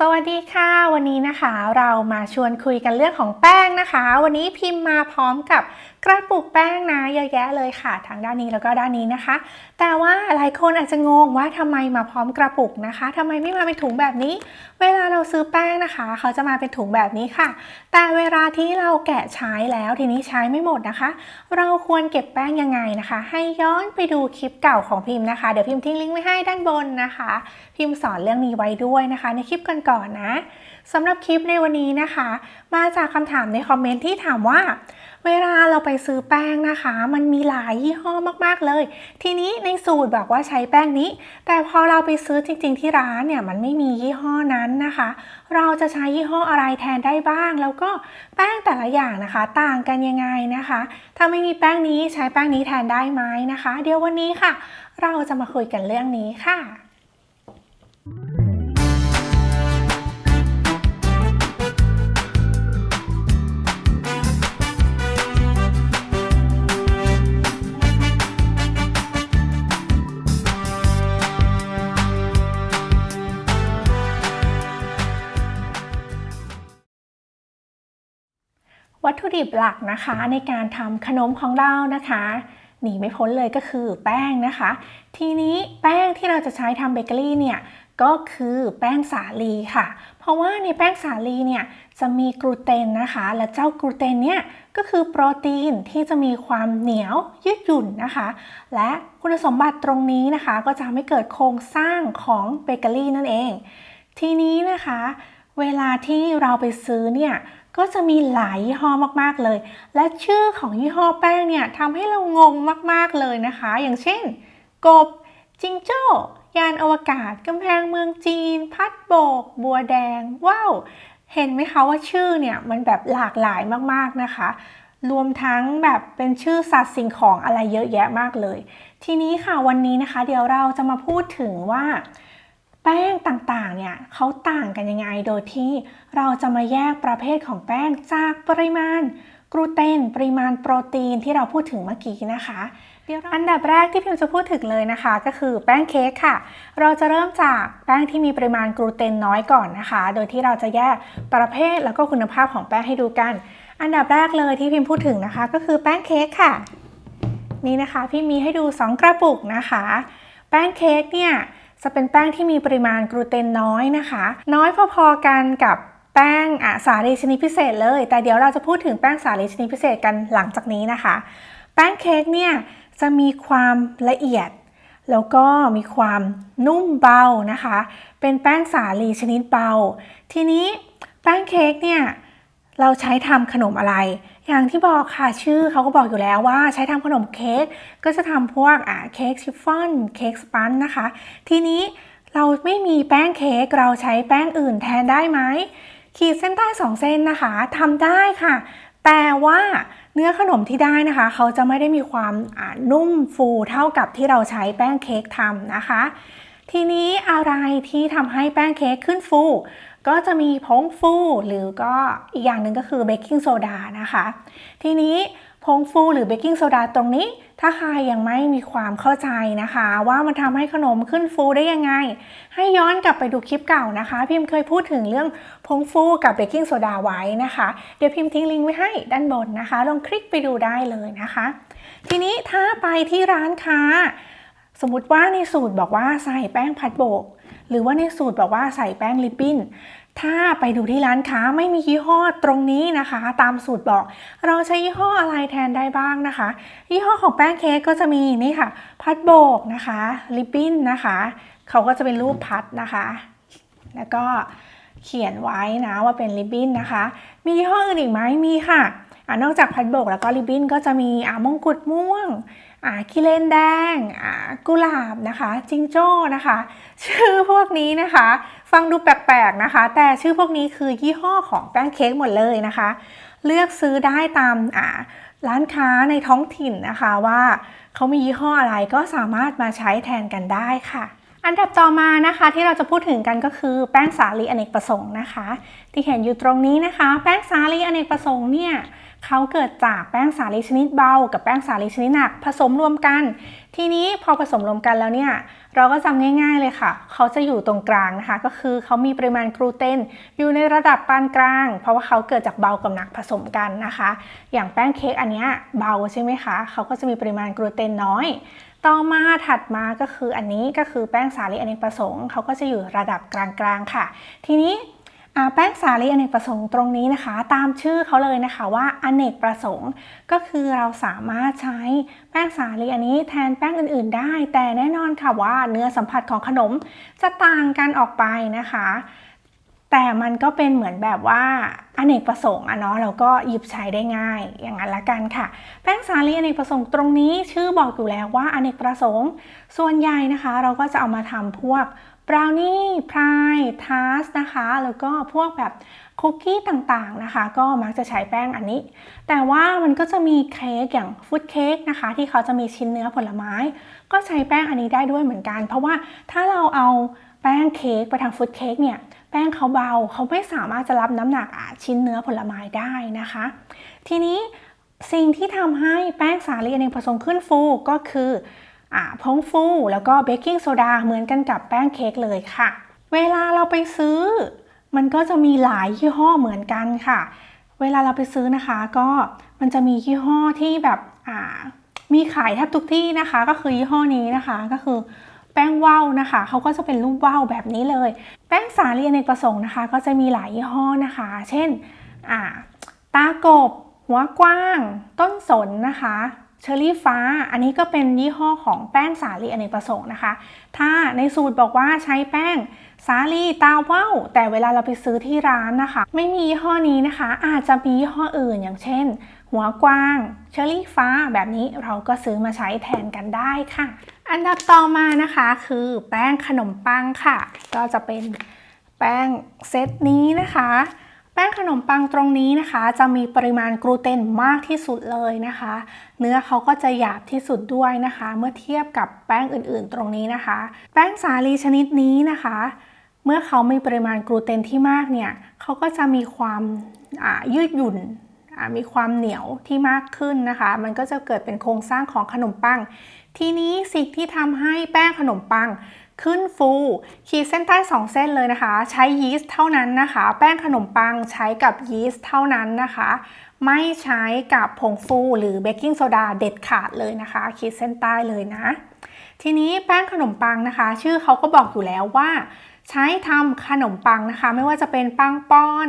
สวัสดีค่ะ วันนี้นะคะเรามาชวนคุยกันเรื่องของแป้งนะคะ วันนี้พิมพ์มาพร้อมกับกระปุกแป้งนะเยอะแยะเลยค่ะทั้งด้านนี้แล้วก็ด้านนี้นะคะ แต่ว่าหลายคนอาจจะงงว่าทำไมมาพร้อมกระปุกนะคะทำไมไม่มาเป็นถุงแบบนี้ เวลาเราซื้อแป้งนะคะ เขาจะมาเป็นถุงแบบนี้ค่ะ แต่เวลาที่เราแกะใช้แล้วทีนี้ใช้ไม่หมดนะคะ เราควรเก็บแป้งยังไงนะคะ ให้ย้อนไปดูคลิปเก่าของพิมพ์นะคะเดี๋ยวพิมพ์ทิ้งลิงก์ไว้ให้ด้านบนนะคะ พิมพ์สอนเรื่องนี้ไว้ด้วยนะคะ ในคลิปก่อนนะสำหรับคลิปในวันนี้นะคะ มาจากคำถามในคอมเมนต์ที่ถามว่า เวลาเราไปซื้อแป้งนะคะ มันมีหลายยี่ห้อมากๆเลย ทีนี้ในสูตรบอกว่าใช้แป้งนี้ แต่พอเราไปซื้อจริง ๆ ที่ร้านเนี่ยมันไม่มียี่ห้อนั้นนะคะ เราจะใช้ยี่ห้ออะไรแทนได้บ้าง แล้วก็แป้งแต่ละอย่างนะคะ ต่างกันยังไงนะคะ ถ้าไม่มีแป้งนี้ใช้แป้งนี้แทนได้ไหมนะคะ เดี๋ยววันนี้ค่ะ เราจะมาคุยกันเรื่องนี้ค่ะ วัตถุดิบหลักนะคะในการทำขนมของเรานะคะหนีไม่พ้นเลยก็คือแป้งนะคะ ทีนี้แป้งที่เราจะใช้ทำเบเกอรี่เนี่ยก็คือแป้งสาลีค่ะ เพราะว่าในแป้งสาลีเนี่ยจะมีกลูเตนนะคะ และเจ้ากลูเตนเนี่ยก็คือโปรตีนที่จะมีความเหนียวยืดหยุ่นนะคะ และคุณสมบัติตรงนี้นะคะ ก็จะทำให้เกิดโครงสร้างของเบเกอรี่นั่นเอง ทีนี้นะคะ เวลาที่เราไปซื้อเนี่ย ก็จะมีหลายยี่ห้อมากๆเลย และชื่อของยี่ห้อแป้งเนี่ยทำให้เรางงมากๆเลยนะคะ อย่างเช่น กบ จิงโจ้ ยานอวกาศกำแพงเมืองจีน พัดโบก บัวแดง ว้าว เห็นไหมคะว่าชื่อเนี่ยมันแบบหลากหลายมากๆนะคะ รวมทั้งแบบเป็นชื่อสัตว์สิ่งของอะไรเยอะแยะมากเลย ทีนี้ค่ะวันนี้นะคะ เดี๋ยวเราจะมาพูดถึงว่า แป้งต่างๆ เนี่ยเขาต่างกันยังไงโดยที่เราจะมาแยกประเภทของแป้งจากปริมาณกลูเตนปริมาณโปรตีนที่เราพูดถึงเมื่อกี้นะคะเดี๋ยวอันดับแรกที่พิมจะพูดถึงเลยนะคะ ก็คือแป้งเค้กค่ะ เราจะเริ่มจากแป้งที่มีปริมาณกลูเตนน้อยก่อนนะคะ โดยที่เราจะแยกประเภทแล้วก็คุณภาพของแป้งให้ดูกัน อันดับแรกเลยที่พิมพูดถึงนะคะ ก็คือแป้งเค้กค่ะ นี่นะคะพี่มีให้ดู 2 กระปุกนะคะ แป้งเค้กเนี่ย จะเป็นแป้งที่มีปริมาณกลูเตนน้อยนะคะ น้อยพอๆกันกับแป้งอะสาลีชนิดพิเศษเลย แต่เดี๋ยวเราจะพูดถึงแป้งสาลีชนิดพิเศษกันหลังจากนี้นะคะ แป้งเค้กเนี่ยจะมีความละเอียด แล้วก็มีความนุ่มเบานะคะ เป็นแป้งสาลีชนิดเบา ทีนี้แป้งเค้กเนี่ย เราใช้ทำขนมอะไร อย่างที่บอกค่ะชื่อเขาก็บอกอยู่แล้วว่าใช้ทำขนมเค้ก ก็จะทำพวกอ่าเค้กชิฟฟ่อน เค้กสปันนะคะ ทีนี้เราไม่มีแป้งเค้ก เราใช้แป้งอื่นแทนได้ไหม ขีดเส้นใต้สองเส้นนะคะทำได้ค่ะ แต่ว่าเนื้อขนมที่ได้นะคะ เขาจะไม่ได้มีความอ่านุ่มฟูเท่ากับที่เราใช้แป้งเค้กทำนะคะ ทีนี้อะไรที่ทำให้แป้งเค้กขึ้นฟู ก็จะมีผงฟู หรือก็อีกอย่างหนึ่งก็คือเบกกิ้งโซดานะคะ ทีนี้ผงฟูหรือเบกกิ้งโซดาตรงนี้ ถ้าใครยังไม่มีความเข้าใจนะคะ ว่ามันทำให้ขนมขึ้นฟูได้ยังไง ให้ย้อนกลับไปดูคลิปเก่านะคะ พิมพ์เคยพูดถึงเรื่องผงฟูกับเบกกิ้งโซดาไว้นะคะ เดี๋ยวพิมพ์ทิ้งลิงก์ไว้ให้ด้านบนนะคะ ลองคลิกไปดูได้เลยนะคะ ทีนี้ถ้าไปที่ร้านค้า สมมติว่าในสูตรบอกว่าใส่แป้งพัดโบก หรือว่าในสูตรบอกว่าใส่แป้งลิปปิ้น ถ้าไปดูที่ร้านค้าไม่มียี่ห้อตรงนี้นะคะ ตามสูตรบอก เราใช้ยี่ห้ออะไรแทนได้บ้างนะคะ ยี่ห้อของแป้งเค้กก็จะมีนี่ค่ะ พัดโบกนะคะลิปปิ้นนะคะเขาก็จะเป็นรูปพัดนะคะ แล้วก็เขียนไว้นะว่าเป็นริบบิ้นนะคะ มียี่ห้ออื่นอีกไหมมีค่ะอนอกจากพัดโบกแล้วก็ริบบิ้นก็จะมีอ่ามงกุฎม่วง กิเลนแดงกุหลาบนะคะจิงโจ้นะคะ ชื่อพวกนี้นะคะ ฟังดูแปลกๆนะคะ แต่ชื่อพวกนี้คือยี่ห้อของแป้งเค้กหมดเลยนะคะ เลือกซื้อได้ตามร้านค้าในท้องถิ่นนะคะว่าเขามียี่ห้ออะไรก็สามารถมาใช้แทนกันได้ค่ะอันดับต่อมานะคะที่เราจะพูดถึงกันก็คือแป้งสาลีอเนกประสงค์นะคะ ที่เห็นอยู่ตรงนี้นะคะ แป้งสาลีอเนกประสงค์เนี่ย เขาเกิดจากแป้งสาลีชนิดเบา กับแป้งสาลีชนิดหนักผสมรวมกัน ทีนี้พอผสมรวมกันแล้วเนี่ยเราก็จำง่ายๆเลยค่ะ เขาจะอยู่ตรงกลางนะคะ ก็คือเขามีปริมาณกลูเตนอยู่ในระดับปานกลาง เพราะว่าเขาเกิดจากเบากับหนักผสมกันนะคะ อย่างแป้งเค้กอันเนี้ยเบาใช่ไหมคะ เขาก็จะมีปริมาณกลูเตนน้อย ต่อมาถัดมาก็คืออันนี้ก็คือแป้งสาลีอเนกประสงค์เขาก็จะอยู่ระดับกลางๆค่ะ ทีนี้ แป้งสาลีอเนกประสงค์ตรงนี้นะคะ ตามชื่อเขาเลยนะคะว่าอเนกประสงค์ ก็คือเราสามารถใช้แป้งสาลีอันนี้แทนแป้งอื่นๆ ได้ แต่แน่นอนค่ะว่าเนื้อสัมผัสของขนมจะต่างกันออกไปนะคะ แต่มันก็เป็นเหมือนแบบว่าอเนกประสงค์อะเนาะเราก็หยิบใช้ได้ง่ายอย่างนั้นละกันค่ะ แป้งสาลีอเนกประสงค์ตรงนี้ชื่อบอกอยู่แล้วว่าอเนกประสงค์ ส่วนใหญ่นะคะ เราก็จะเอามาทำพวกบราวนี่พรายทาร์สนะคะ แล้วก็พวกแบบคุกกี้ต่างๆนะคะ ก็มักจะใช้แป้งอันนี้ แต่ว่ามันก็จะมีเค้กอย่างฟุตเค้กนะคะ ที่เขาจะมีชิ้นเนื้อผลไม้ ก็ใช้แป้งอันนี้ได้ด้วยเหมือนกัน เพราะว่าถ้าเราเอาแป้งเค้กไปทำฟุตเค้กเนี่ย แป้งเขาเบาเขาไม่สามารถจะรับน้ำหนักอะชิ้นเนื้อผลไม้ได้นะคะ ทีนี้สิ่งที่ทำให้แป้งสาลีอเนกประสงค์ขึ้นฟูก็คืออ่าผงฟูแล้วก็เบกกิ้งโซดาเหมือนกันกับแป้งเค้กเลยค่ะ เวลาเราไปซื้อ มันก็จะมีหลายยี่ห้อเหมือนกันค่ะ เวลาเราไปซื้อนะคะ ก็มันจะมียี่ห้อที่แบบอ่ามีขายแทบทุกที่นะคะ ก็คือยี่ห้อนี้นะคะก็คือ แป้งว่าวนะคะเขาก็จะเป็นรูปว่าวแบบนี้เลย แป้งสาลีอเนกประสงค์นะคะ ก็จะมีหลายยี่ห้อนะคะ เช่นตากบ หัวกว้าง ต้นสนนะคะเชอรี่ฟ้า อันนี้ก็เป็นยี่ห้อของแป้งสาลีอเนกประสงค์นะคะ ถ้าในสูตรบอกว่าใช้แป้งสาลีตาว่าวแต่เวลาเราไปซื้อที่ร้านนะคะ ไม่มียี่ห้อนี้นะคะ อาจจะมียี่ห้ออื่นอย่างเช่น หัวกวาง เชอรี่ฟ้าแบบนี้เราก็ซื้อมาใช้แทนกันได้ค่ะ อันดับต่อมานะคะคือแป้งขนมปังค่ะ ก็จะเป็นแป้งเซตนี้นะคะ แป้งขนมปังตรงนี้นะคะ จะมีปริมาณกลูเตนมากที่สุดเลยนะคะ เนื้อเขาก็จะหยาบที่สุดด้วยนะคะ เมื่อเทียบกับแป้งอื่นๆ ตรงนี้นะคะ แป้งสาลีชนิดนี้นะคะ เมื่อเขามีปริมาณกลูเตนที่มากเนี่ยเขาก็จะมีความยืดหยุ่น มีความเหนียวที่มากขึ้นนะคะ มันก็จะเกิดเป็นโครงสร้างของขนมปัง ทีนี้สิ่งที่ทำให้แป้งขนมปังขึ้นฟูขีดเส้นใต้ 2 เส้นเลยนะคะ ใช้ยีสต์เท่านั้นนะคะ แป้งขนมปังใช้กับยีสต์เท่านั้นนะคะ ไม่ใช้กับผงฟูหรือเบกกิ้งโซดาเด็ดขาดเลยนะคะขีดเส้นใต้เลยนะ ทีนี้แป้งขนมปังนะคะ ชื่อเขาก็บอกอยู่แล้วว่า ใช้ทำขนมปังนะคะ ไม่ว่าจะเป็นปังป้อน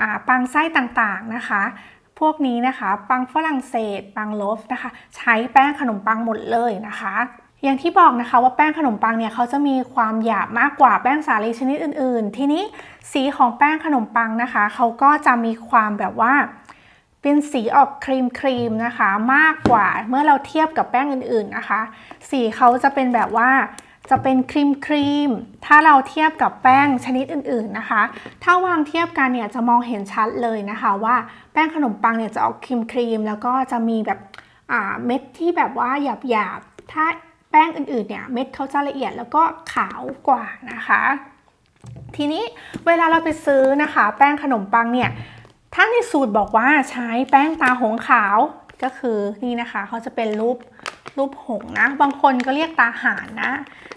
อปังไส้ต่างๆนะคะ พวกนี้นะคะ ปังฝรั่งเศส ปังโลฟนะคะ ใช้แป้งขนมปังหมดเลยนะคะอย่างที่บอกนะคะว่าแป้งขนมปังเนี่ยเขาจะมีความหยาบมากกว่าแป้งสาลีชนิดอื่น ๆ ทีนี้สีของแป้งขนมปังนะคะ เขาก็จะมีความแบบว่า เป็นสีออกครีมครีมๆนะคะ มากกว่าเมื่อเราเทียบกับแป้งอื่น ๆ นะคะ สีเขาจะเป็นแบบว่า จะเป็นครีมครีม ถ้าเราเทียบกับแป้งชนิดอื่นๆนะคะ ถ้าวางเทียบกันเนี่ยจะมองเห็นชัดเลยนะคะว่าแป้งขนมปังเนี่ยจะออกครีมครีมแล้วก็จะมีแบบเม็ดที่แบบว่าหยาบๆ ถ้าแป้งอื่นๆเนี่ยเม็ดเขาจะละเอียดแล้วก็ขาวกว่านะคะ ทีนี้เวลาเราไปซื้อนะคะ แป้งขนมปังเนี่ยถ้าในสูตรบอกว่าใช้แป้งตาหงขาวก็คือนี่นะคะเขาจะเป็นรูป รูปหงนะ บางคนก็เรียกตาหานนะ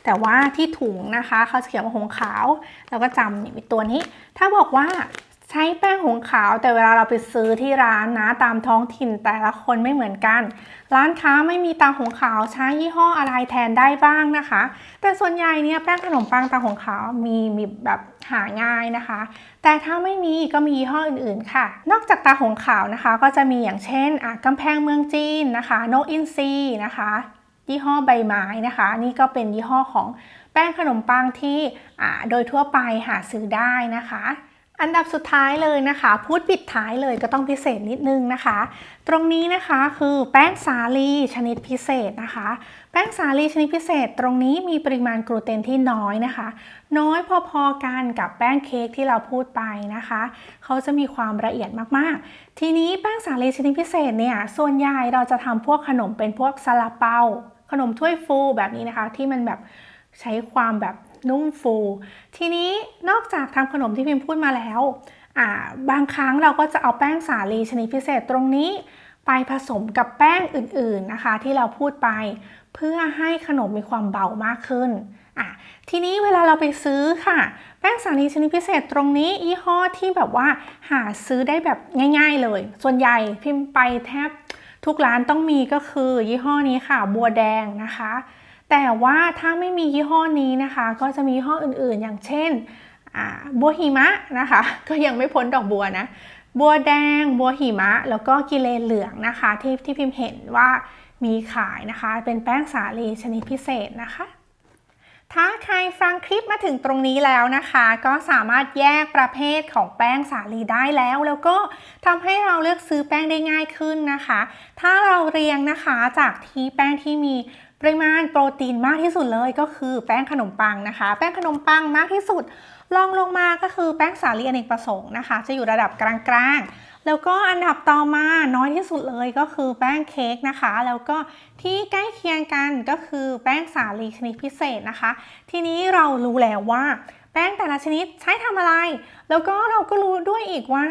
แต่ว่าที่ถุงนะคะเขาเขียนว่าหงขาว แล้วก็จำนี่ตัวนี้ ถ้าบอกว่า ใช้แป้งหงขาวแต่เวลาเราไปซื้อที่ร้านนะตามท้องถิ่นแต่ละคนไม่เหมือนกัน ร้านค้าไม่มีตาหงขาวใช้ยี่ห้ออะไรแทนได้บ้างนะคะ แต่ส่วนใหญ่เนี่ยแป้งขนมปังตาหงขาวมีมีแบบหาง่ายนะคะ แต่ถ้าไม่มีก็มียี่ห้ออื่นๆค่ะ นอกจากตาหงขาวนะคะ ก็จะมีอย่างเช่นอะกำแพงเมืองจีนนะคะนกอินทรีนะคะยี่ห้อใบไม้นะคะ นี่ก็เป็นยี่ห้อของแป้งขนมปังที่อ่าโดยทั่วไปหาซื้อได้นะคะ อันดับสุดท้ายเลยนะคะ พูดปิดท้ายเลยก็ต้องพิเศษนิดนึงนะคะ ตรงนี้นะคะคือแป้งสาลีชนิดพิเศษนะคะ แป้งสาลีชนิดพิเศษ ตรงนี้มีปริมาณกลูเตนที่น้อยนะคะ น้อยพอๆกันกับแป้งเค้กที่เราพูดไปนะคะ เขาจะมีความละเอียดมากๆ ทีนี้แป้งสาลีชนิดพิเศษเนี่ยส่วนใหญ่เราจะทำพวกขนมเป็นพวกซาลาเปาขนมถ้วยฟูแบบนี้นะคะ ที่มันแบบใช้ความแบบ นุ่มฟู ทีนี้นอกจากทำขนมที่พิมพ์พูดมาแล้วบางครั้งเราก็จะเอาแป้งสาลีชนิดพิเศษตรงนี้ ไปผสมกับแป้งอื่นๆนะคะ ที่เราพูดไป เพื่อให้ขนมมีความเบามากขึ้นทีนี้เวลาเราไปซื้อค่ะ แป้งสาลีชนิดพิเศษตรงนี้ยี่ห้อที่แบบว่าหาซื้อได้แบบง่าย ๆเลย ส่วนใหญ่พิมพ์ไปแทบทุกร้านต้องมีก็คือยี่ห้อนี้ค่ะ บัวแดงนะคะ แต่ว่าถ้าไม่มียี่ห้อนี้นะคะ ก็จะมียี่ห้ออื่นๆ อย่างเช่นบัวหิมะนะคะ ก็ยังไม่พ้นดอกบัวนะ บัวแดง บัวหิมะ แล้วก็กิเลนเหลืองนะคะ ที่ที่พิมพ์เห็นว่ามีขายนะคะ เป็นแป้งสาลีชนิดพิเศษนะคะ ถ้าใครฟังคลิปมาถึงตรงนี้แล้วนะคะ ก็สามารถแยกประเภทของแป้งสาลีได้แล้ว แล้วก็ทำให้เราเลือกซื้อแป้งได้ง่ายขึ้นนะคะ ถ้าเราเรียงนะคะจากที่แป้งที่มี ปริมาณโปรตีนมากที่สุดเลยก็คือแป้งขนมปังนะคะ แป้งขนมปังมากที่สุดรองลงมาก็คือแป้งสาลีอเนกประสงค์นะคะ จะอยู่ระดับกลางๆ แล้วก็อันดับต่อมาน้อยที่สุดเลยก็คือแป้งเค้กนะคะ แล้วก็ที่ใกล้เคียงกันก็คือแป้งสาลีชนิดพิเศษนะคะ ทีนี้เรารู้แล้วว่า แป้งแต่ละชนิดใช้ทำอะไร แล้วก็เราก็รู้ด้วยอีกว่า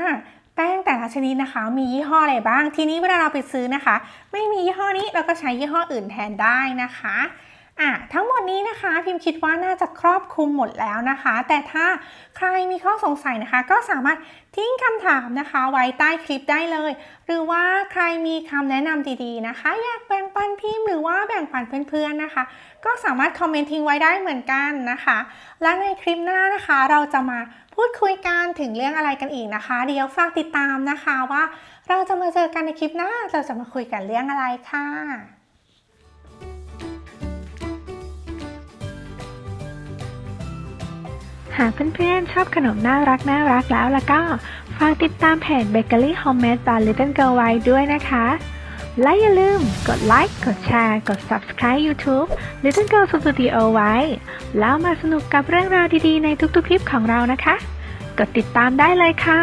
แป้งแต่ละชนิดนะคะ มียี่ห้ออะไรบ้าง ทีนี้เวลาเราไปซื้อนะคะ ไม่มียี่ห้อนี้เราก็ใช้ยี่ห้ออื่นแทนได้นะคะ อะทั้งหมดนี้นะคะพิมพ์คิดว่าน่าจะครอบคลุมหมดแล้วนะคะ แต่ถ้าใครมีข้อสงสัยนะคะ ก็สามารถทิ้งคำถามนะคะ ไว้ใต้คลิปได้เลย หรือว่าใครมีคำแนะนำดีๆนะคะ อยากแบ่งปันพิมพ์หรือว่าแบ่งปันเพื่อนๆนะคะ ก็สามารถคอมเมนต์ทิ้งไว้ได้เหมือนกันนะคะ และในคลิปหน้านะคะ เราจะมาพูดคุยกันถึงเรื่องอะไรกันอีกนะคะ เดี๋ยวฝากติดตามนะคะว่า เราจะมาเจอกันในคลิปหน้าเราจะมาคุยกันเรื่องอะไรค่ะ หากเพื่อนๆ ชอบขนมน่ารักน่ารักแล้วแล้วก็ฝากติดตามเพจ Bakery Homemade by Little Girl ไว้ด้วยนะคะ และอย่าลืมกดไลค์ กดแชร์ กด Subscribe YouTube Little Girl Studio ไว้ แล้วมาสนุกกับเรื่องราวดีๆ ในทุกๆ คลิปของเรานะคะ กดติดตามได้เลยค่ะ